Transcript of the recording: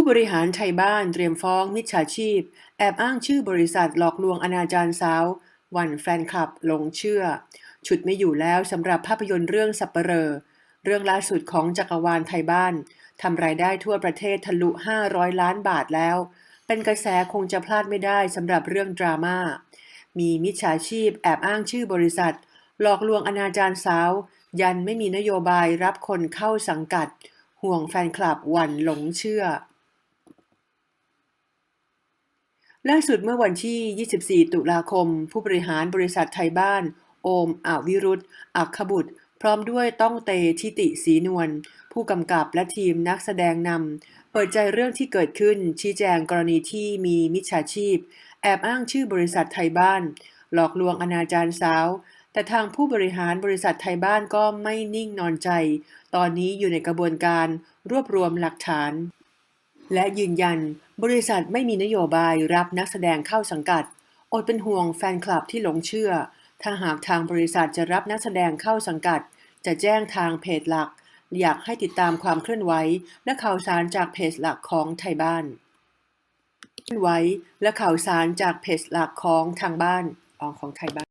ผู้บริหารไทยบ้านเตรียมฟ้องมิจฉาชีพ แอบอ้างชื่อบริษัทหลอกลวงอนาจารสาว วันแฟนคลับหลงเชื่อ ฉุดไม่อยู่แล้วสำหรับภาพยนตร์เรื่องสับเปเหรอเรื่องล่าสุดของจักรวาลไทยบ้านทำรายได้ทั่วประเทศทะลุ 500 ล้านบาทแล้ว เป็นกระแสคงจะพลาดไม่ได้สำหรับเรื่องดราม่า มีมิจฉาชีพแอบอ้างชื่อบริษัท หลอกลวงอนาจารสาว ยันไม่มีนโยบายรับคนเข้าสังกัด ห่วงแฟนคลับหวันหลงเชื่อ ล่าสุดเมื่อวันที่ 24 ตุลาคม ผู้บริหารบริษัทไทยบ้าน โอมอวิรุธ อักขบุตร พร้อมด้วยต้องเตทิติศรีนวล ผู้กำกับและทีมนักแสดงนำ เปิดใจเรื่องที่เกิดขึ้น ชี้แจงกรณีที่มีมิจฉาชีพ แอบอ้างชื่อบริษัทไทยบ้าน หลอกลวงอนาจารสาว แต่ทางผู้บริหารบริษัทไทยบ้านก็ไม่นิ่งนอนใจ ตอนนี้อยู่ในกระบวนการรวบรวมหลักฐาน และยืนยันบริษัทไม่มีนโยบายรับนักแสดงเข้าสังกัด อดเป็นห่วงแฟนคลับที่หลงเชื่อ ถ้าหากทางบริษัทจะรับนักแสดงเข้าสังกัด จะแจ้งทางเพจหลัก อยากให้ติดตามความเคลื่อนไหวและข่าวสารจากเพจหลักของไทยบ้านเคลื่อนไหวและข่าวสารจากเพจหลักของทางบ้านอของไทยบ้าน